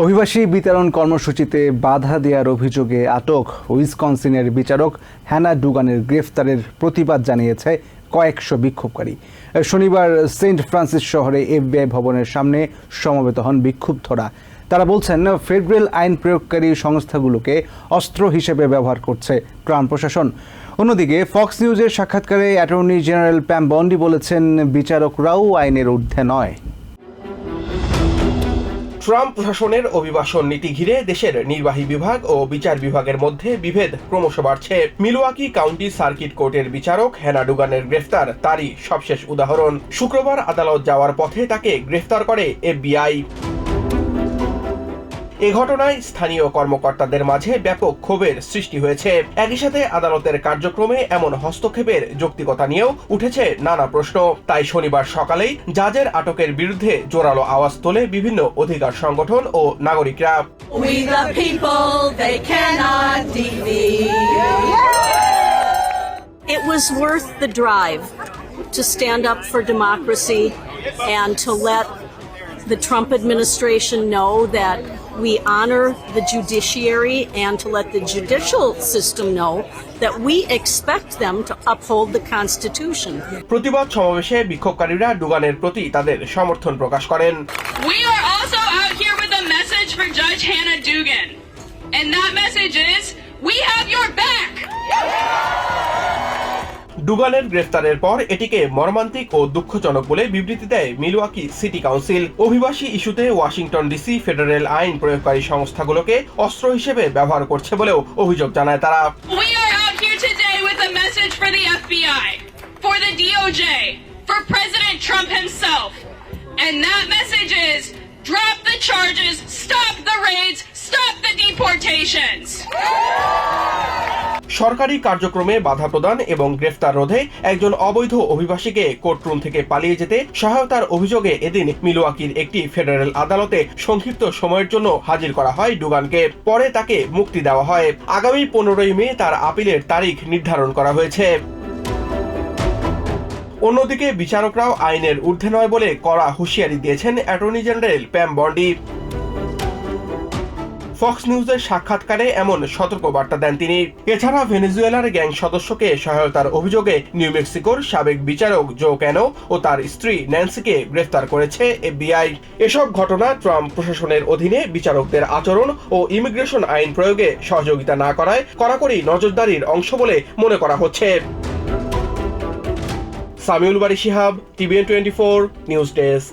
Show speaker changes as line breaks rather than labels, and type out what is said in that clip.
অভিবাসী বিতরণ কর্মসূচিতে বাধা দেওয়ার অভিযোগে আটক উইসকনসিনের বিচারক হ্যানা ডুগানের গ্রেফতারের প্রতিবাদ জানিয়েছে কয়েকশো বিক্ষোভকারী। শনিবার সেন্ট ফ্রান্সিস শহরে এফবিআই ভবনের সামনে সমবেত হন বিক্ষুব্ধরা। তারা বলছেন, ফেডারেল আইন প্রয়োগকারী সংস্থাগুলোকে অস্ত্র হিসেবে ব্যবহার করছে ট্রাম্প প্রশাসন। অন্যদিকে ফক্স নিউজের সাক্ষাৎকারে অ্যাটর্নি জেনারেল প্যাম বন্ডি বলেছেন, বিচারকরাও আইনের ঊর্ধ্বে নয়।
ট্রাম্প প্রশাসনের অভিবাসন নীতি ঘিরে দেশের নির্বাহী বিভাগ ও বিচার বিভাগের মধ্যে বিভেদ ক্রমশ বাড়ছে। মিলওয়াকি কাউন্টি সার্কিট কোর্টের বিচারক হেনা ডুগানের গ্রেফতার, তারই সবশেষ উদাহরণ। শুক্রবার আদালত যাওয়ার পথে তাকে গ্রেফতার করে এফবিআই। এ ঘটনায় স্থানীয় কর্মকর্তাদের মাঝে ব্যাপক ক্ষোভের সৃষ্টি হয়েছে। একই সাথে আদালতের কার্যক্রমে এমন হস্তক্ষেপের যৌক্তিকতা নিয়েও উঠেছে নানা প্রশ্ন। তাই শনিবার সকালেই জাজের আটকের বিরুদ্ধে জোরালো আওয়াজ তোলে বিভিন্ন অধিকার সংগঠন ও নাগরিকরা.
It was worth the drive to stand up for democracy and to let the Trump administration know that we honor the judiciary and to let the judicial system know that we expect them to uphold the Constitution.
প্রতিবাদ সমাবেশে বিক্ষোভকারীরা ডুগানের প্রতি তাদের সমর্থন প্রকাশ করেন
We are also out here with a message for Judge Hannah Dugan. And that message is
ডুগালের গ্রেফতারের পর এটিকে মর্মান্তিক ও দুঃখজনক বলে বিবৃতি দেয় মিলওয়াকি সিটি কাউন্সিল অভিবাসী ইস্যুতে ওয়াশিংটন ডিসি ফেডারেল আইন প্রয়োগকারী সংস্থাগুলোকে অস্ত্র হিসেবে ব্যবহার করছে বলেও অভিযোগ জানায় তারা
Drop the charges, stop the raids, stop the deportations. Yeah!
সরকারি কার্যক্রমে বাধা প্রদান এবং গ্রেফতার রোধে একজন অবৈধ অভিবাসীকে কোর্টরুম থেকে পালিয়ে যেতে সহায়তার অভিযোগে এদিন মিলওয়াকির একটি ফেডারেল আদালতে সংক্ষিপ্ত সময়ের জন্য হাজির করা হয় ডুগানকে। পরে তাকে মুক্তি দেওয়া হয়। আগামী পনেরোই মে তার আপিলের তারিখ নির্ধারণ করা হয়েছে। অন্যদিকে বিচারকরাও আইনের ঊর্ধ্বে নয় বলে কড়া হুঁশিয়ারি দিয়েছেন attorney general Pam Bondi. Fox নিউজের সাক্ষাৎকারে এমন সতর্কবার্তা দেন তিনি। এছাড়া ভেনেজুয়েলার গ্যাং সদস্যকে সহায়তার অভিযোগে নিউ মেক্সিকোর সাবেক বিচারক জো ক্যানো ও তার স্ত্রী ন্যান্সিকে গ্রেফতার করেছে এফবিআই। এসব ঘটনা ট্রাম্প প্রশাসনের অধীনে বিচারকদের আচরণ ও ইমিগ্রেশন আইন প্রয়োগে সহযোগিতা না করায় কড়াকড়ি নজরদারির অংশ বলে মনে করা হচ্ছে। Samiul Bari Shihab, TVN twenty four, news desk.